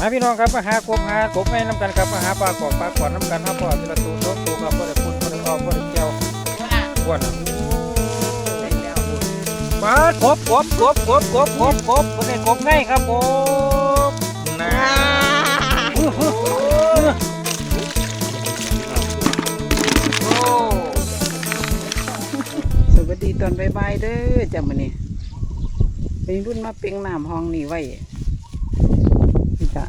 มาพี่น้องครับมาหากบหากบไม่น้ำกันครับมาหาปลากอกปลากขวดน้ำกันครับพ่อทีละตัวตัวตัวครับพ่อได้พุ่นพ่อได้ออกพ่อได้เกียวขวดปลากบกบกบกบกบกบกบคนนี้กบง่ายครับผมนะสวัสดีตอนบ่ายๆเด้อจ้ะมื้อนี้เป็นรุ่นมาเปียงน้ำห้องนี่ไว้นี่จ้ะ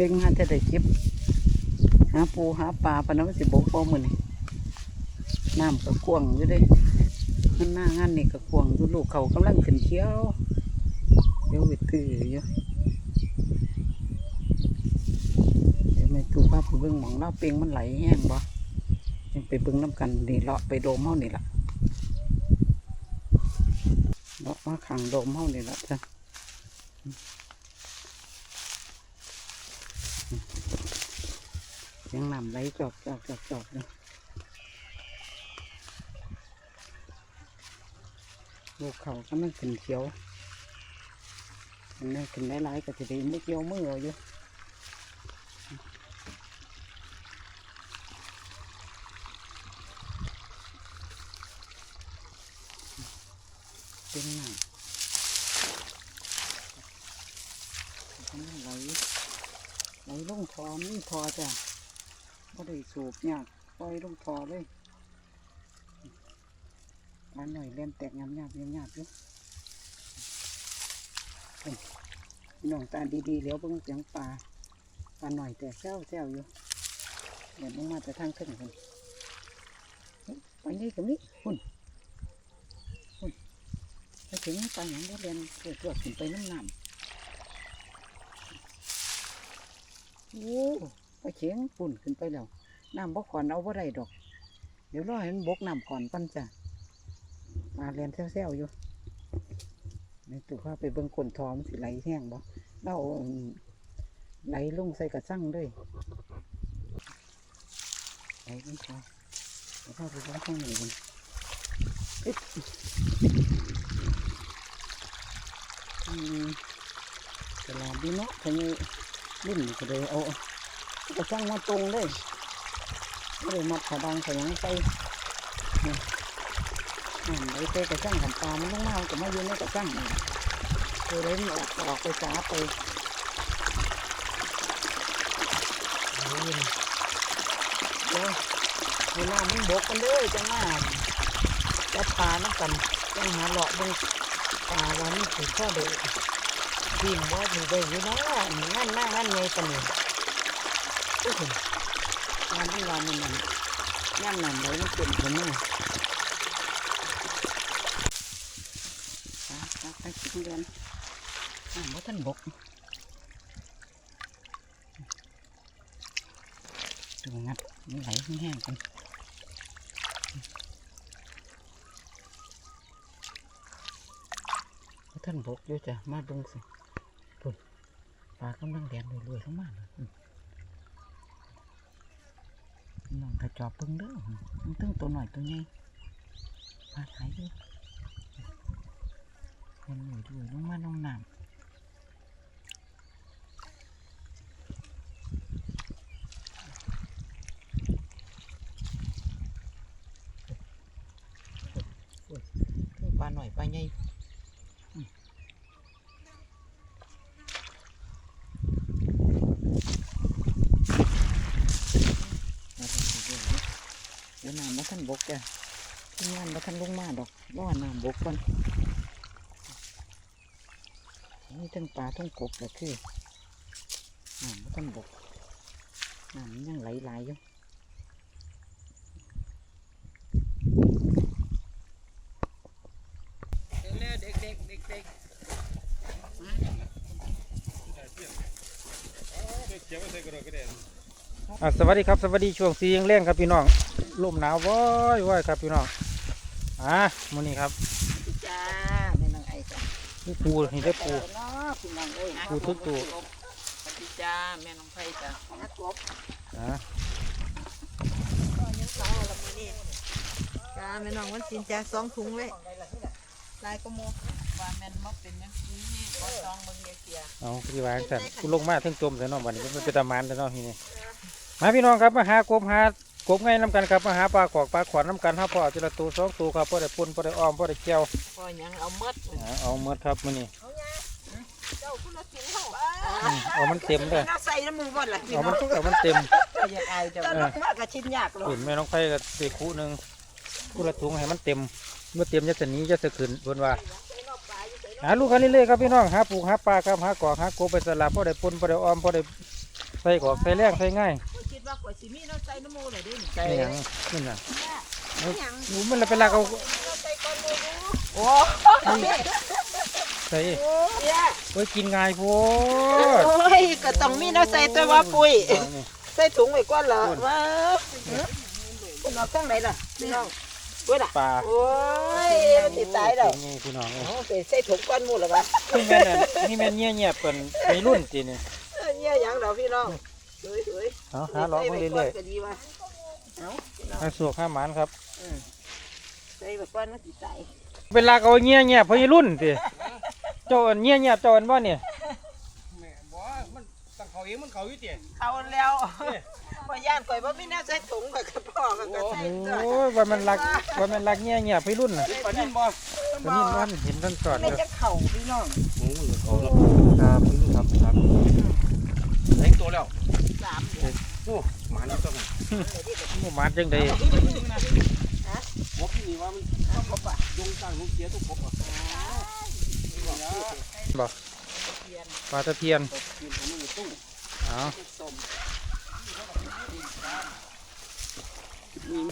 เปียงหาจะได้เก็บหาปูหาปลาปะน้ำสิบกพอมือนี้น้ำก็กวางอยู่เด้มันหน้างานนี่ก็กวางอยู่ลูกเขากำลังขึ้นเขียวเดี๋ยวไปตื้ออยู่เดี๋ยวแม่ตู้ภาพไปเบิ่งหมองเนาเปียงมันไหลแห้งบ่ยังไปเบิ่งน้ำกันนี่เลาะไปโดมเฮานี่ล่ะเลาะมาขังโดมเฮานี่ล่ะจ้ะ ยังนำไหลจอกจอกจอกจอกเลยลูกเขาก็มันขึ้นเขียวมันได้ขึ้นหลายๆก็จะได้ไม่เกี่ยวมืออยู่เป็นหนังมันไหลไหลลงทอนี่ทอจ้ะ ก็ได้สูบยากปล่อยลงทอเลยมันหน่อยเล่นแตกยำยาบยำยาบอยู่เอ้ยน้องตาดีๆเดี๋ยวเบิ่งเสียงปลาปลาหน่อยแต่แซวแซวอยู่เดี๋ยวมึงมาจะทางขึ้นคนไปนี่กับนี้คุณไปถึงไปหยังได้เรียนเกิดเกิดขึ้นไปน้ำหน้ำโอ้ ไปเฉียงปุ่นขึ้นไปแล้วน้ำบกขอนเอาบ่ได้ดอก เดี๋ยวรอให้มันบกน้ำขอนปั้นจ้ะมาเรียนแซวๆอยู่ในตู้ข้าไปเบิ่งคนทอมสิไหลแห้งบ่เราเอาอันไหลลงใส่กระซังด้วยไหลลงคอเดี๋ยวข้าไปเบิ่งข้างในกันอึ๊บอืมตลาดดีเนาะทางนี้ลิ้นก็เลยเอา กระช่างมาตรงเลยไม่ได้มัดขาดังใส่ยังไปนี่ไอ้เต้กระช่างขันตามันลงมามันก็มายู่ในกระช่างนี่เลยเลยมันออกออกไปจ้าไปเดี๋ยวให้น้ำมันบกกันเลยจังมาจับปลาน้ำกันจังหาเลาะเบงปลาวันนี้ถือข้อเดียวกินว่าอยู่ได้อยู่นะงั้นหน้างั้นไงปะเนี่ย งานที่เรามันนั่นย่ำนั่นเลยมันเป็นคนนี้ไปไปกินเดือนอ่าว่าท่านบกดูงัดมันไหลแห้งกันว่าท่านบกอยู่จ้ะมาเบิ่งสิปุ่นปลากำลังแดนรวยๆเข้ามาเลย น้องกระจอบเพิ่งเด้อมันตึงตัวหน่อยตัวใหญ่ปลาไหลอยู่คนรวยรวยๆลงมาลงน้ำโอ้ยทั้งปลาหน่อยปลาใหญ่ เดี๋ยวน้ำมาท่าน บกจ้ะที่งานมาท่านลงมาดอกรอน้ำบกก่อนนี่ทั้งปลาทั้งกบก็คือน้ำมาท่านบกน้ำมันยังไหลๆอยู่อะสวัสดีครับ สวัสดีช่วงสียังแรงครับพี่น้อง ลมหนาวว้อยว้อยครับพี่น้องอะมื้อนี้ครับจ้าแม่นางไอ้จ้ะนี่ปูนี่ได้ปูเนาะพี่น้องเอ้ยปูทุกตัวสวัสดีจ้าแม่น้องไผ่จ้ะนักกบอะจ้าแม่น้องวันสินจ้าสองถุงเลยลายกระโมว่าแม่นบ่เป็นจังซี่บ่ซองเบิ่งเสียเอาพี่วางสั่นกูลงมาถึงจมแต่น้องวันนี้มันเป็นตะมานแต่น้องที่นี่มาพี่น้องครับมาหากบหา กบไงน้ำกันครับมาหาปลากอกปลาขวานน้ำกันห้าพ่อจิละตูสองตูครับพ่อได้ปุ่นพ่อได้อ้อมพ่อได้เกี่ยวพอหยังเอาหมดอ่าเอาเมื่อครับมื้อนี้เจ้าคุณละสิงเฮาอืมเอามันเต็มเลยน่าใส่น้ำมูกบ่ล่ะพี่เอาน้มัอนงเอามันเต็มอยากอายจังมากก็ชิ้นยากหรอกเห็นแม่น้องไผ่ก็ไปคู่หนึ่งคู่ละถุงให้มันเต็ม เมื่อเต็มจะจะหนี้จะจะขึ้นบนว่าหาลูกกันเรื่อยๆครับพี่น้องหาปลูกหาปลาครับหากอกหากบไปสลับพ่อได้ปุ่นพ่อได้อ้อมพ่อได้ใส่กอกใส่แรงใส่ง่ายคิดว่าข่อย สิมีน้ำใส่น้ำมูกเลยดินี่หยังนี่น่ะเอาหนูมันละเป็นลากเอาโอ้ใส่ยไว้กินง่ายโพดโอ้ยก็ต้องมีน้ำใส่ตัวว่าปุ้ยเอานี่ใส่ถุงไว้ก่อนเหรอว้าคุณเอาตั้งไหนล่ะพี่น้องเว้ยล่ะปลาโอ้ยมันสิตายแล้วนี่พี่น้องเอ้ยเอาไปใส่ถุงก้อนหมูหรอวะนี่แม่นอั่นนี่แม่นเงี้ยเงียบเป็นไปรุ่นจีนี่เอ้ยเนี่ยหยังเราพี่น้อง เฮ้ยเฮ้ยเอาหาเลาะมาเรื่อยๆก็ดีว่ะเอาพี่น้องๆหาสวกหาหมานครับ ใส่ไว้ก่อนมันสิตายเป็นลากเอาเงี้ยเงียบเพราะรุ่นสิเจ้าอันเงี้ยเงียบเจ้าอันว่าเนี่ยแม่บ่มันตั้งเขาเองมันเขาอยู่เตี้ยเอาแล้วพอย่านก่อยว่ามีน้ำใส่ถุงกับกระป๋องกับกระใส่ตัวโอ้ยว่ามันลักว่ามันลักเงี้ยเงียบให้รุ่นน่ะปานนี้บ่ตอนนี้มันเห็นท่านสอนไม่เลยจะเข่าพี่น้องโอ้ยเขาแล้วครับครับครับเล็กตัวแล้วสาม โอ้หมานี่ต้องหมู่หมาจังใดพบที่นี่ว่ามันต้องพบอะยงตั้งลูกเสียทุกพบอะปลาตะเพียนกินของมึงตู้เอา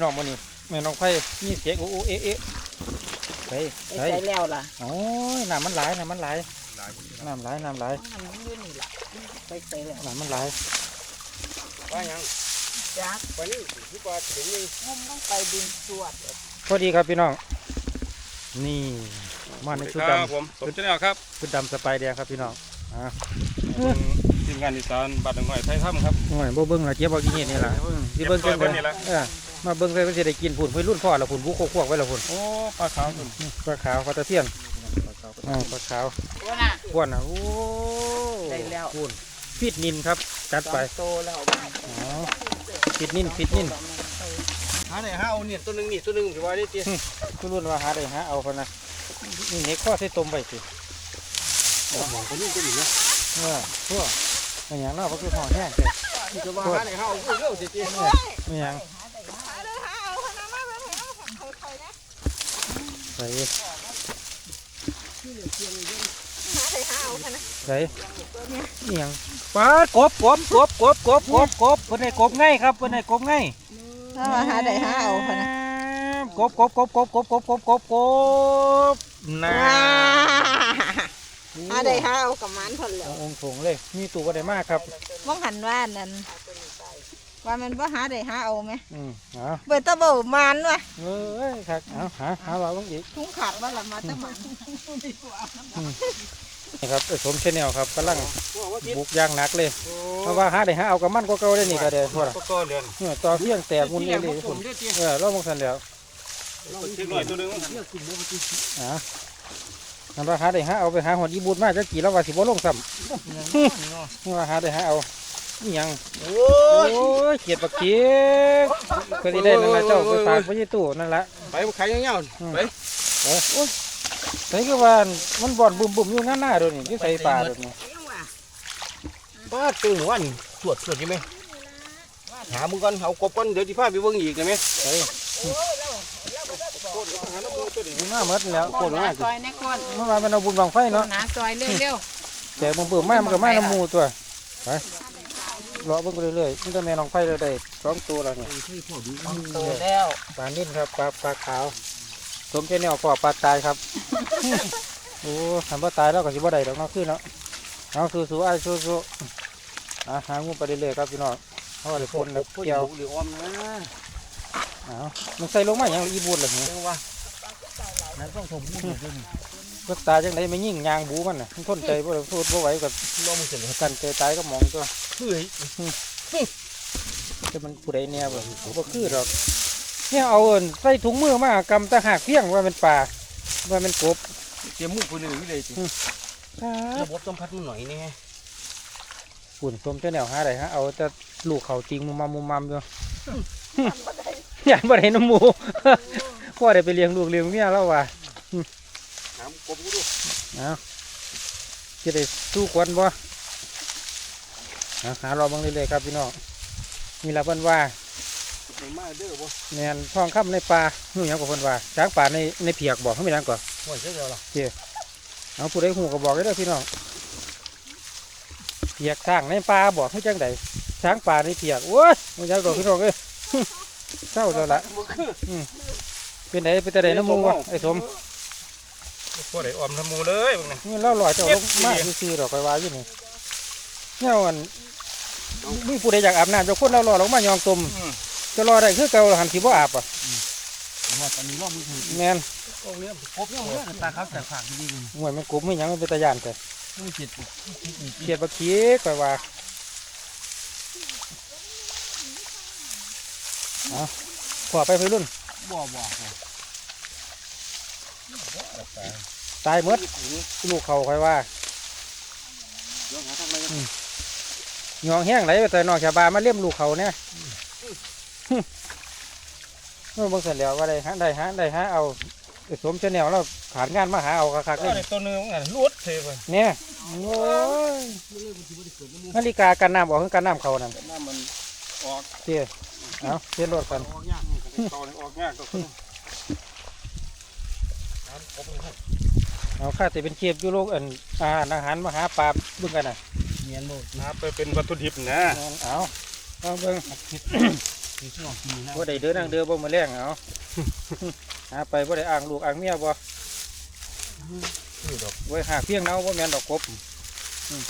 น้องมันนี่แม่น้องไผ่มีเสียงอู้อู้เอ๊ะเอ๊ะใส่ใส่ใส่แล้วล่ะโอ้ยน้ำมันไหลน้ำมันไหลน้ำไหลน้ำไหลมันยืนนี่ล่ะใส่ใส่แล้วน้ำมันไหล ว่ายังจักปานนี้คือว่าถึงนี่งมต้องไปดินสวดพอดีครับพี่น้อง นี่มาในชุดดำผมสมชแนลครับชุดดำสไปายแดงครับพี่น้องอ่าทีมงานอีสานบ้านหนองน้อยไทยถ้ำครับโอ้ยบ่เบิ่งละเจี๊ยบเอากินนี่นี่ล่ะสิเบิ่งเก็เกิบนไว้เลเบิ่งนี่ยล่ะเออมาเบิ่งใส่เพิ่นสิได้กินพุ่นเพิ่นรุ่นพ่อแล้วพุ่นบุกโคกๆไว้แล้วพุ่นโอ้ปลาขาวตัวนี่ปลาขาวปลาตะเพียนอ่าปลาขาวว่าน่ะอ้วนอะโอ้ได้แล้วพุ่น ฟิดนินครับ จัดไปโตแล้วอ๋อฟิดนินฟิดนินหาไหนหาเอาเนี่ยตัวนึงนี่ตัวนึงสิว่าได้เตี้ยคือรุ่นว่าหาได้หาเอาพนนะนี่เน็กข้อใส่ต้มไว้สิโอ้โหตัวนี้ตัวนี้นะเออทั่วไม่หยังเนาะบ่คือห่อแห้งแต่จะว่าหาไหนหาเอาเร็วสิเตี้ยไม่หยังใส่ ใส่นี่หยังปลากบกบกบกบกบกบกบเพิ่นให้กบง่ายครับเพิ่นให้กบง่ายถ้ามาหาได้หาเอาพะนะกบกบกบกบกบกบกบกบกบน่าหาได้หาเอากับมันทนแล้วองค์ถงเลย มีตัวก็ได้มากครับมองหันว่านั่นว่ามันบ่หาได้หาเอาไหมอืมเอาเปิดตะเบ่มันวะเอ้ยครับเอาหาหาว่าบ้างอีกทุ่งขาดว่าละมาตะมัน นี่ครับไอ้สมเชนแนลครับกำลังบุกอย่างหนักเลยเพราะว่าหาได้หาเอากับมันก็เก่าได้นี่ก็ได้พวกน่ะก็ก็เรือนเนี่ยต่อเพียงแตกมุนเอเลยคุณเออเรามองสันแล้วเช็คหน่อยตัวนึงอ่านั่นว่าหาได้หาเอาไปหาหอดอีบูดมาจะกี่แล้วว่าสิบ่ลงซ้ำนี่ว่าหาได้หาเอานี่ยังโอ้โอ้ยเขียดปักเขียดก็สิได้นั่นละเจ้าไปฝากไว้ที่ตู้นั่นละไปขายเงี้ยๆไป ใส่คือว่ามันบ่อนบุ่มๆอยู่หน้าหน้าโดนนี่ที่ใส่ปลาโดนนี่ป้าตื่นวันสวดสวดยังไหมหามึงก่อนเอากบก่อนเดี๋ยวที่พาไปเบิ่งอีกได้ไหมใส่หน้าหมดแล้วคนหาซอยในคนเมื่อวานมันเอาบุญบังไฟเนาะหาซอยเร็วแต่บุ่มบุ่มๆมามันก็มาน้ำหมูตัวไปรอเบิ่งไปเรื่อยๆนี่ก็แม่น้องไฟเลยได้สองตัวแล้วเนี่ยโตแล้วปลานิ่นครับปลาปลาขาว สมเช่นแนวปอปลาตายครับ โอ้ทำปลาตายแล้วก็สิบ่ได้ดอกเนาะขึ้นเนาะเอาสู้ๆไอ้สู้ๆอะหางูไปเรื่อยๆครับพี่น้องเพราะว่าเดี๋ยวคนแล้วเกี่ยวหรือออมนะเอามันใส่ลงมาอย่างอีบูดเลยเนี่ยจังว่านั่นต้องชมผู้ดูด้วยก็ตาจังไดไม่ยิ่งยางบูมันน่ะมันทนใจบ่ได้พูดบ่ไหวกับลองมือเสร็จเลยกันใจตายก็มองตัวเฮ้ยแต่มันผู้ใดเนี่ยบ่บ่คือดอก เนี่ยเอาเอิ้นใส่ถุงมือมากำตะหากเพียงว่าเป็นปลาว่าเป็นกบเตรียมมุ้งคนหนึ่งนี่เลยสิระบบสัมผัสมันหน่อยนี่ไงฝุ่นส้มเจ้าแนวหาได้ฮะเอาแต่ลูกเขาจริงมุมมัมมุมมัมอยู่อยากบ่ได้น้ำหมูพ่อได้ไปเลี้ยงลูกเลี้ยงเมียแล้วว่ะน้ำกบกูดูเอาจะได้สู้ควันบ่เอาหารอเบังเรื่อยๆครับพี่น้องมีละเพิ่นว่า ในมาเด้อบ่แมนทองคำในป่าหูหยังกับเพิ่นว่าช้างป่าในในเพียกบอกเขาไม่นังก่อนห่วยเสียเดียวล่ะเอาผู้ใดหูก็บอกได้เด้อพี่น้องเพียกช้างในป่าบอกให้จังใดช้างป่าในเพียกโอ้ยมันจักดอกพี่น้องเอ้ยเศร้าแล้วละบ่คือเป็นไดเป็นแต่ใดน้ำมูวะไอ้สมพวกได้ออมน้ำมูเลยมึงนะนี่เล่าลอยเจ้าลงมาซื่อๆดอกไปว่าอยู่นี่เนี่ยวันมีผู้ใดอยากอาบน้ำเจ้าคนเล่าลอยลงมายองตุ่ม จะรอได้คือเก่าหันสิบ่อาบอะว่าตอนนี้รอบมือถือแมนโอ้เนี่ยกบเนี่ยมันตาขาวแต่ผักดีๆหวยมันกรุบไม่หยังมันเป็นตะยานแต่ไม่เจ็ดปุ๊บเกียดบักขี้ก่อยว่าเอาขอไปพี่รุ่นบ่บ่ตายหมดลูกเขาค่อยว่าเดี๋ยวหาทางไหนกันยองแห้งไหลไปแต่นอกชาวบ้านมาเลี้ยมลูกเขาเนี่ย เมื่อบางเสร็จแล้วว่าได้ฮะได้ฮะได้ฮะเอาไอ้สมเชนแนวเราขาดงานมาหาเอาคักๆก็เลยในตัวนึงมันลวดเทไปเนี่ยโอ้ยนาฬิกากันน้ำออกคือกันน้ำเขานั่นน้ำมันออกเตี้ยเอาเตี้ยรถกันออกยากตอนออกยากก็คือน้ำกบเลยครับเอาข้าแต่เป็นเชียบอยู่โลกอันอาหารอาหารมาหาปลาเบิ่งกันน่ะเนียนบ่น้ำไปเป็นวัตถุดิบนะเอาเอาเบิ่งมีช่ วงกินนะว่าได้เดินนั่งเดือบ่มาแรงเอาหาไปว่าได้อ่างลูกอ่างเมียบ่นี่ดอกไว้หาเพียงเนาบ่แม่นดอกกบอืม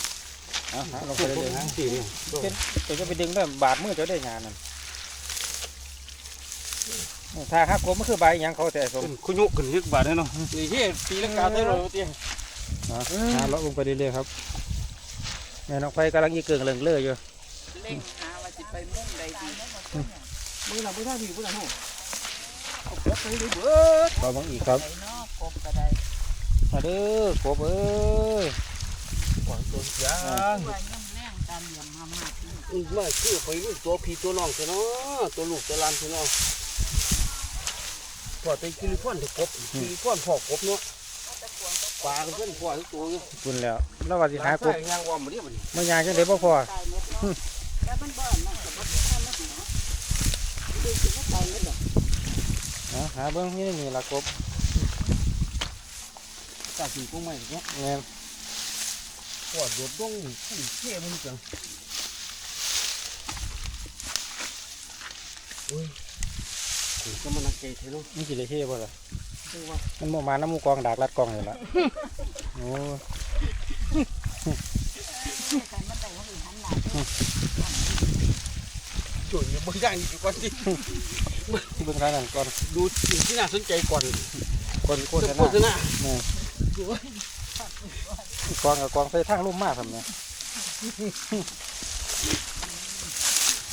เอาหาลงไปเลยนะสี่นี่เป็นตัวจะไปดึงได้บาดมือจะได้งานนั่นถ้าหักกบมันคือใบหยังเขาแต่สมเป็นคุยุขึ้นลึกบาทแน่นอนนี่ที่ตีลังกาได้เลยเตี้ยเอาหาเลาะลงไปเรื่อยๆครับแม่น้องไฟกำลังยีเกิงเหลิงเลื่อยอยู่เล่งหาว่าสิไปมุ่งใดดี มือหลังไม่ได้ดีมือหลังหูเอากบไปเลยเบิดรอบังอีกครับไปนอกกบก็ได้มาเด้อกบเอ้ยหวังตัวยางว่าย่ำแรงตามเหลี่ยมมามาที่อืมมาคือไปรุ่นตัวพี่ตัวน้องเถอะเนาะตัวลูกตัวหลานเถอะเนาะพอไปกินพ่อนเถอะกบกินพ่อนพ่อกบเนาะปลาเพื่อนพ่อทุกตัวเลยคุณแล้วแล้วว่าสิหากบยางวอมมาเนี่ยมันไม่ยากจังได๋บ่พอตายหมดเนาะแล้วมันบ่อนเนาะก็บ่ได้ทำมาหาดูสิว่าตายหมดดอก เอา หาเบิ่งนี่นี่ล่ะกบตาสีกุ้งไม่เนาะแม่นพ่อโดดดงขึ้นเที่ยมันจังโอ้ยถึงก็มันนักเกยเถอะเนาะมันสิได้เท่บ่ล่ะดูว่ามันบ่มาน้ำหมูกองดากลัดกองนี่ล่ะโอ้จุ่ยยังไม่ได้อยู่ก่อนสิ เบิ่งทางนั้นก่อนดูสิ่งที่น่าสนใจก่อนก่อนโฆษจะณาโฆษณาแม่นกองกับกองใส่ทางลุ่มมากครับเนี่ย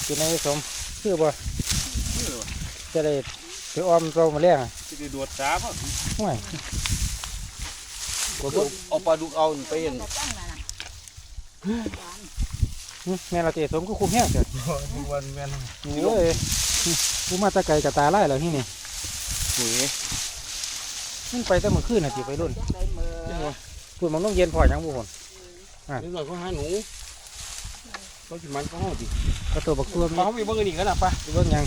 กินให้สมคือบ่จะได้ไปอ้อมเรามาแรงอะจะได้ดวดจ้าป่ะห่วยก็เอาปลาดุกเอาไปเห็นหึแม่เราเตะสมก็คุมแห้งเถอะวันแม่นโอ้ย กูมาแตะไกลกับตาไล่แล้วที่นี่หวยมันไปแต่เมื่อคืนน่ะสิไปรุ่นได้มือพูดมันต้องเย็นพอยังบุคนนิดหน่อยก็หาหนูเขาจิมันก็ห้องดิกระตัวบักตัวมีเขาไปเบิ่งกันอีกแล้วนะป่ะเบิ่งหยัง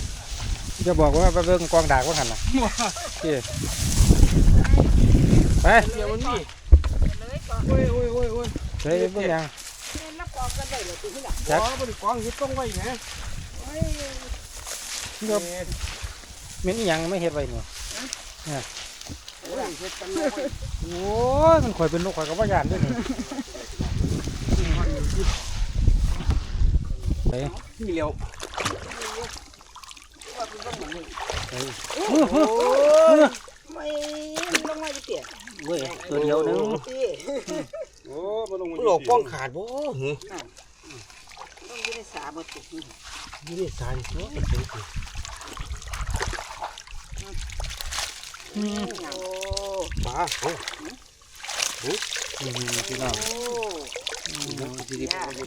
จะบอกว่าไปเบิ่งกองดากว่าหันน่ะเจ้ไปเดี๋ยวมันนี่เลยก็โอ้ยโอ้ยโอ้ยโอ้ยไปเบิ่งหยังเล่นแล้วกอบกันได้เลยตัวที่หลังจ้าบริกรยึดต้องไว้ไง เดี๋ยวมันอีหยังไม่เฮ็ดไว้นี่โอ้ยเฮ็ดกันเลยโอ้ยมันข่อยเป็นนกข่อยก็บ่ย่านเด้วยนี่ไปนี่เร็วไม่ลงมาจะเปลี่ยนเว้ยตัวเดียวหนึงตีโอ้มาลงหลอกป้องขาดบ่หือต้องยืนสาบติด นี่นี่สารเนาะมันเป็นสิโอ้ปลาเอ้าอืมพี่น้องโอ้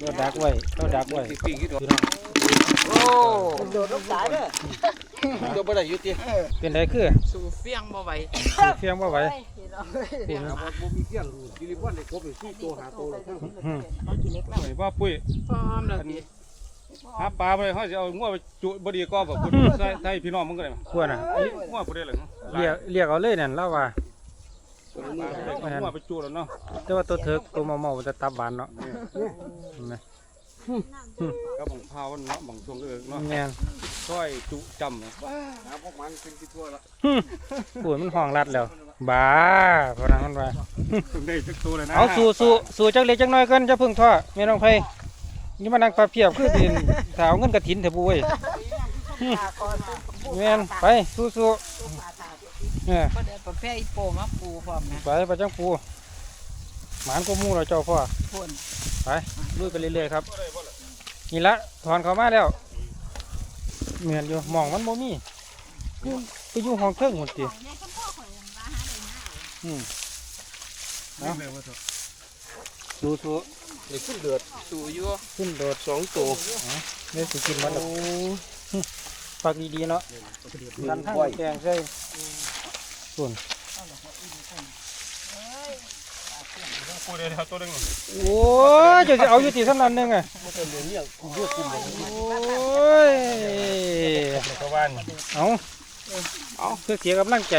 เราดักไว้เราดักไว้ปีกที่ตัวพี่น้องโอ้โดดลงสายเด้อเดี๋ยวบ่ได้ยู่ติเป็นไรคือสู่เฟียงบ่ไหวเฟียงว่าไหวพี่น้องพี่น้องบ่มีเสียงดิริวันได้ครบเลย4ตัว5ตัวแล้วทั้งอืมเอากี่เล็กแล้วหน่วยว่าปุ้ยพร้อมแล้ว หาปลาไปเขาจะเอางัวไปจุบดีก็แบบคุณใส่ใส่พี่น้องมึงก็ได้ควรน่ะงัวกูได้เลยเรียกเรียกเอาเลยนั่นเล่าว่างัวไปจุแล้วเนาะแต่ว่าตัวเถิกตัวเมาเมาๆมันจะตับหวานเนาะเห็นไหมก็บังพาวเนาะบังช่วงเอิกเนาะแม่นซอยจุจำหาพวกมันเป็นที่ทั่วละปวดมันห้องรัดแล้วบ้าเพราะนั้นมันว่าได้สักตัวเลยนะเอาสู่สู่สู่จักเล็กจักน้อยกันจะพึ่งท่อแม่น้องไผ นี่มานั่งปลาเพียบคือดินสาวเงินกระถินเถอะบุ้ยขาก่อนแม่นไปสู่สู่เออบ่ได้ประเภทอีโปมาปูพร้อมนะไปประจังปูหมานก็มู่เราเจ้าพ่อพ่นไปลุยไปเรื่อยๆครับนี่ละถอนเขามาแล้วเหมือนอยู่หมองมันบ่มีอยู่ไปอยู่ห้องเครื่องหมดติอืมเอาสู่สู่ นี่ขึ้นเดือดสู่อยู่ขึ้นโดด2ตัวเดี๋ยวสิกินมันแล้วฝากดีๆเนาะดันทั้งแกงใส่ส่วนกูได้ตัวนึงโอ้ยจะเอาอยู่ตีสำนันหนึงอะบ่เป็นเรื่องเนี่ยเลือกกุ่มเลยโอ้ยชาวบ้านเอาเอาเพื่อเสียกำลังใจ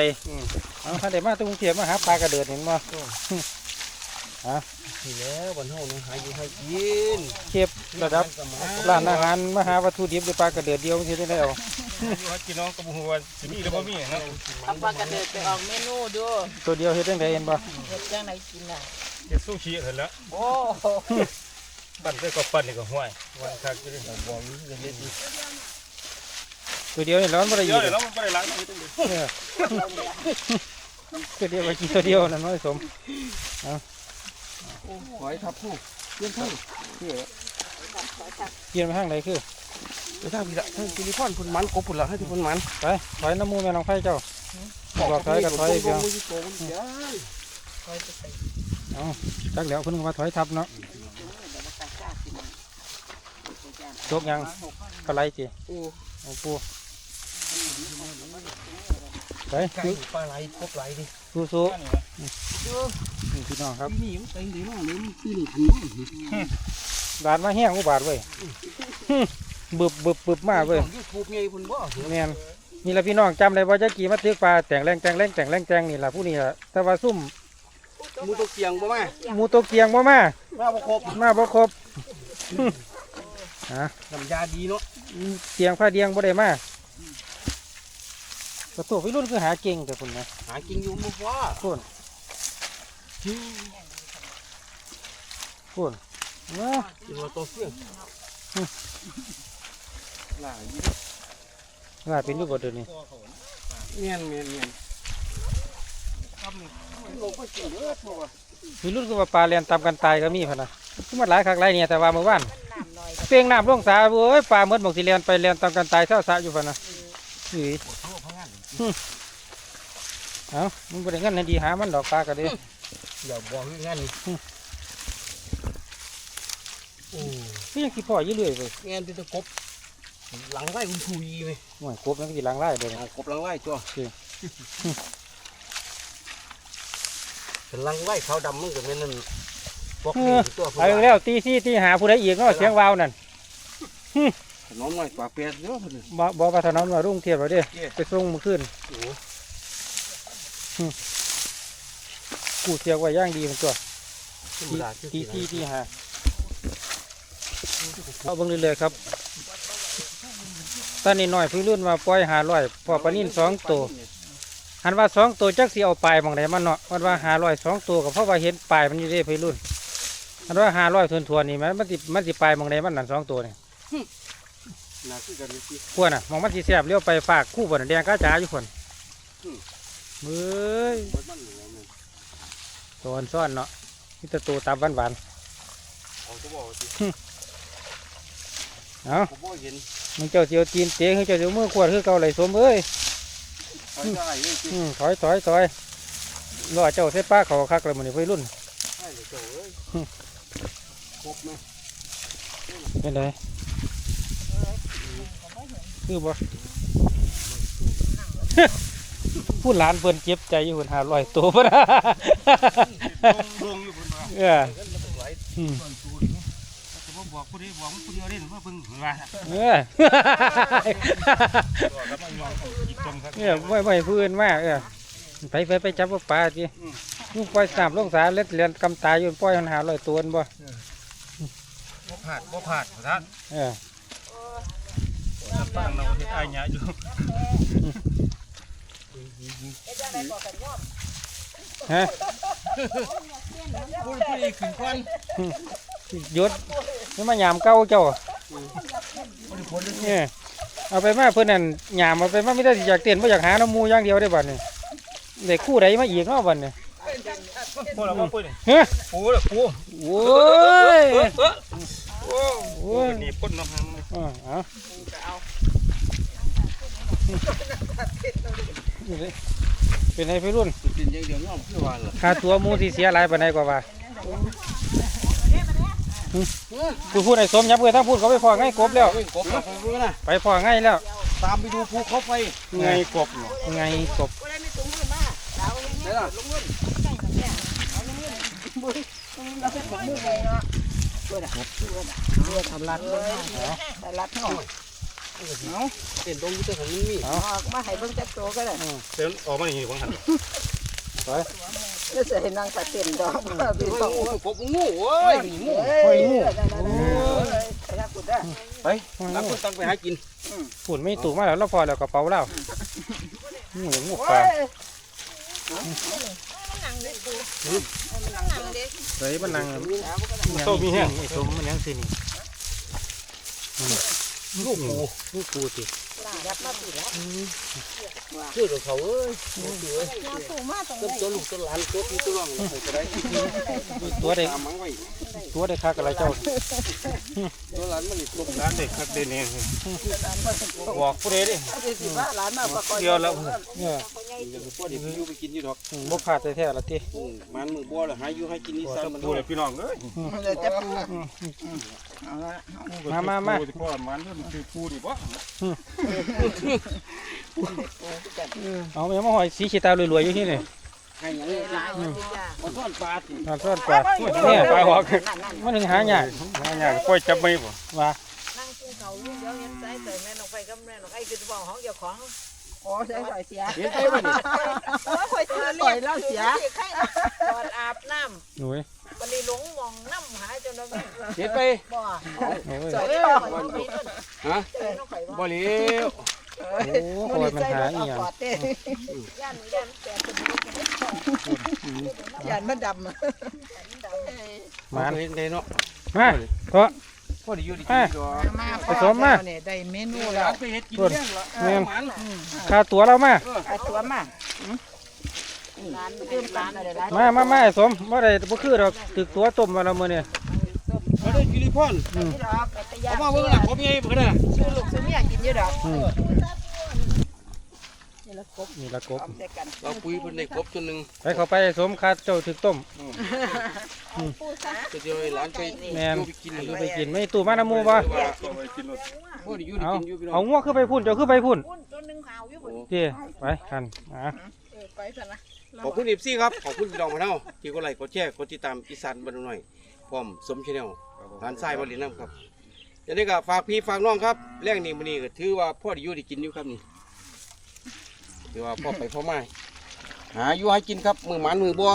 เอาถ้าได้มาตกรุงเทพมาหาปลากระเดิดเห็น บ่นี่แล้ววันเฮานี่หาอยู่ให้กินเก็บระดับร้านอาหารมาหาวัตถุดิบด้วยปลากระเดิดเดียวมันสิได้เอาอยู่ให้กินน้องกับหัวสิมีหรือบ่มีนะเอาปลากระเดิดไปออกเมนูดูตัวเดียวเฮ็ดจังไดเห็นบ่เฮ็ดจังไดกินน่ะเฮ็ดซูชิเห็นแล้วโอ้ปั่นไปก็ปั่นนี่ก็ห้วยวันคักอยู่ดิบ่มีเงินเฮ็ดดีตัวเดียวนี่แล้วมันบ่ได้อเดี๋ยยู่วเดี๋ยวเราไม่ได้ล้างนี่ต้องเออตัวเดียวไปกินตัวเดียวนั่นน้อยสมหอ ยทับผู้เลี้ยงทั้งคือเปลี่ยนไปทางไหนคือไปทางพี่ละทางซิลิคอนพุ่นมันกบพุ่นละให้ที่พุ่นมันไปถอยน้ำมูแม่น้องไฟเจ้าบอกถอยกับถอยเพียงมือโตมันใหญ่จักเดี๋ยวเพิ่นมาถอยทับเนาะจบยังกระไรจีโอ้ปูไปไก่ปลาไหลกบไหลดิสู้สู้ นี่พี่น้องครับนี่มันเต็งดีมากเลยมันคือนี่ถึงบาดมาแห้งอุบาทเว้ยบึบบึบบึบมากเว้ยยูทูบไงพุ่นบ่แม่นนี่ละพี่น้องจำได้ว่าจะกี่มาตึกปลาแต่งแรงแต่งแรงแต่งแรงแต่งนี่ล่ะผู้นี้ล่ะแต่ว่าซุ่มมูตัวเกียงบ่มาหมูตกเกียงบ่มามาบ่ครบมาบ่ครบฮะน้ำยาดีเนาะเตียงผ้าเดียงบ่ได้มาประตูพี่รุ่นคือหาเก่งแต่คุณนะหากินอยู่บ่พอคุณ คุณว้ากินว่าตัวเสียงหลายว่าเป็นอยู่บ่เดี๋ยวนี้เมียนเมียนเมียนมีรุ่นว่าปลาเลียนตามกันตายก็มีพะนะคือมันหลายครั้งหลายเนี่ยแต่ว่าเมื่อวานเปียงน้ำลงสาโอ้ยปลาเมื่อบอกสิเลียนไปเลียนตามกันตายเท่าสาอยู่พะนะอุ้ยเอ้ามันบ่ได้เงินให้ดีหามันดอกปลาก็ได้ อย่าบอกให้งั้นโอ้พี่ยังขี้พ่ออยู่เรื่อยเว้ยงานเป็นตะกบ หลังไล่คุณทุยเลยโอ้ยกบมันก็สิหลังไล่เด้อกบหลังไล่ตัวโอเคเป็นหลังไล่ขาวดำมันก็เป็นนั่นบอกเอนี่อตัวไปแล้วตีสี่ตีหาผู้ใดอีกเนาะเสียงวาวนั่นน้องน้อยปลาเป็ดเยอะเลยบ่บ่ว่าถนอมว่ารุ่งเทียบเราเด้เย้ไปส่งมื้อคืนโอ้ กูเสียกไว้อย่างดีเป็นตัวธรรมดาตีสี่ตีหาเอาเบิ่งเรื่อยๆครับตอนนี้น้อยเพิ่งรุ่นมาปล่อยหาร้อยพอปลานิ่นสองตัวหันว่าสองตัวจักสิเอาปลายหมองไหนมันเนาะมันว่าหาร้อยสองตัวก็เพราะว่าเห็นปลายมันอยู่เด้เพิ่งรุ่นอันว่าหาร้อยทวนๆนี่มันมันสิมันสิปลายหมองไหนมันนั่นสองตัวนี่น่าคือกันสิพวกน่ะหมองมันสิแซ่บเลี้ยวไปฝากคู่บ่น่ะแดงก้าจ๋าอยู่คนเบ้ย ตัวอ่อนซ่อนเนาะนี่ตะตูตับหวานเอาตัวบอกสิๆเอาผมบอกเห็นมึงเจ้าเสียวตีนเตะให้เจ้าเสียวมือขวดคือเก่าไหลสมเอ้ยเขาได้เลยสิอืมถอยถอยถอยรอเจ้าเส้ป้าเขาคักเลยมันนี่ไปรุ่นเลยโจ้เอ้ยครบไหมเป็นไรคือบ่ พูดหลานเพิ่นเจ็บใจอยู่เพิ่นหาลอยตัวบ่นะลงอยู่บนว่าเอออืมจะบ่บอกผู้ใดบอกมันผู้เดียวเด่นว่าเบิ่งว่าเออบอกกับมันยองอีกตรงครับเออไม่ไม่ผู้อื่นมาเออไปไปไปจับปลาจีลูกปล่อยสามลงสาเล็ดเรียนกำตายอยู่ปล่อยมันหาลอยตัวนั่นบ่บ่ผาดบ่ผาดท่านเออจะฟังเราเฮ็ดอ้ายหยาอยู่ ฮะพูดพูดอีกขึ้นก่อนหยุดนี่มายามเก้าเจ้าเนี่ยเอาไปมาเพื่อนนั่นยามเอาไปมาไม่ได้สิอยากเต้นไม่อยากหาน้ำมูอย่างเดียวได้บัดนี่เด็กคู่ใดมาอีกเนาะบัดนี่พวกเราบ่ปุ้ยนี่เฮ้ยปูเด้อปูโอ้ยโอ้โอ้ยนี่พ่นเนาะเออเอา เป็นไงพี่รุ่นกินอย่างเดียวน้องคือว่าล่ะค่าตัวหมูที่เสียหลายปานใดกว่าว่าหึกูพูดไอ้สมยับเพื่อทั้งพูดเขาไปพอง่ายกบแล้วเฮ้ยกบนะรู้นะไปพอง่ายแล้ว ตามไปดูภูเขาไฟไงกบไงกบไหนล่ะทำรัดเลยแต่รัดเนาะเห็นตรงนี้แต่ของมันมีออกมาให้เบิ่งจักโตก็ได้เดี๋ยวออกมานี่ของหันแล้วจะให้นางตะเต้นดอกพี่โอ้ต้องโหกบงูเว้ยนี่งูเฮ้ยงูโอ้ยรักกูได้ไปนักคนตั้งไปหากินฝุ่นไม่ถูกมาแล้วเราพอแล้วกระเป๋าเรานี่หมูปลาใส่บันนังโตมีแห้งไอ้สมมันยังสินี่ ลูกปูลูกปูสิ ติชื่อของเขาเอ้ยยาปูมาตรงต้นตัวลูกต้นหลานตัวพี่ตัวน้องเราไปได้ตัวเด็กตามมังไว้ตัวเด็กคักอะไรเจ้าตัวหลานมันนี่ลูกร้านเด็กคักเด่นเองบอกผู้ใดดิสิว่าหลานมาประกอบเดียวแล้วเนี่ยพวกเด็กอยู่ไปกินอยู่ดอกบ่ขาดแท้ๆละติมันมือบัวละหาอยู่ให้กินนี่ซะมันปูเลยพี่น้องเอ้ยเลยจะปูเอาละมามามาปูที่พ่อมันมันคือปูนี่บ่เอาแม่มาหอยสีขีตารวยๆอยู่ที่นี่ให้หยังมาซ่อนปลาสิทอดทอดปลาเนี่ยไปออกมันถึงหายากหายากปล่อยจับไม่บ่ว่านั่งกินเขาวอยู่เดี๋ยวเห็นสายเตยแม่น้องไปกับแม่น้องไอ้คือบอกของเจ้าของโอ้ใส่ใส่เสียเห็นไปบ่นี่โอ้ยคอยซื้อปล่อยแล้วเสียตอนอาบน้หนุ่ยำ วันนี้หลงมองน้ำหายจนเราเห็นไปบ่โอ้ยใส่ได้บ่อยไปนู่นฮะใส่น้องไข่บ่บ่เหลียวโอ้คอยมันหาอีหยังย่านย่านแต่คนนี้ยันมันดำมันมันเห็นได้เนาะมาเพราะพอดีอยู่ดีกินดอกมาผสมมาเนี่ยได้เมนูหแล้ลาวนไปเฮ็ดกินเลี้ยงละแม่นมันค่าตัวเรามาเอาตัวมาร้านเติ มร้านอะไรร้านมามามาไอ้สมบ่ได้บ่คือดอกตึกตัวต้มมาแล้วมื้อนี้มาได้กิริพรที่ดอกแต่ยาเอามาเบิ่งล่ะผมใหญ่เพิ่นน่ะซื้อลูกซื้อเมียกินเยอะดอกอืมนี่ละกบนี่ละกบเอาแต่กันเราปุยเพิ่นได้ครบจนนึงไปเข้าไปไอ้สมค่าเจ้าถึกต้มจะเดี๋ยวให้หลานไปแม่นอยู่ไปกินอยู่ไปกินไม่ตู้มาน้ำหมูบ่เอาไปกินรถพอดีอยู่ดีเอากินอยู่พี่น้อเอางงัวขึ้นไปพุ่นเจ้าขึ้นไปพุ่นพุ่นตัวนึงขาวอยู่โอ้พี่ไปคันอะเออไปซะนะ ขอบคุณอีซี่ครับขอบคุณพี่น้องมาเท่าที่กดไลค์กดแชร์กดติดตามอีสานบ้านหน่อยพร้อมสมชแนลร้านทรายบริณน้ำครับอย่างนี้ก็ฝากพี่ฝากน้องครับแรงนี้มื้อนี้ก็ถือว่าพ่อได้อยู่ได้กินอยู่ครับนี่ถือว่าพ่อไปพ่อมาหาอยู่ให้กินครับมือหมันมือบัว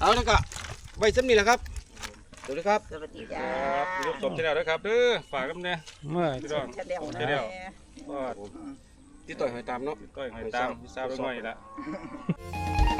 เอาแล้วก็ไว้สำนี้แหละครับสวัสดีครับสวัสดีคจ้ารับยกสมชแนลด้วยครับเด้อฝากกันแน่เมื่อพี่น้องจะเลี้ยวจะเลี้ยว นะก็ติดต่อให้ตามเนาะต้อยหอยตามทราบด้วยหน่อยละ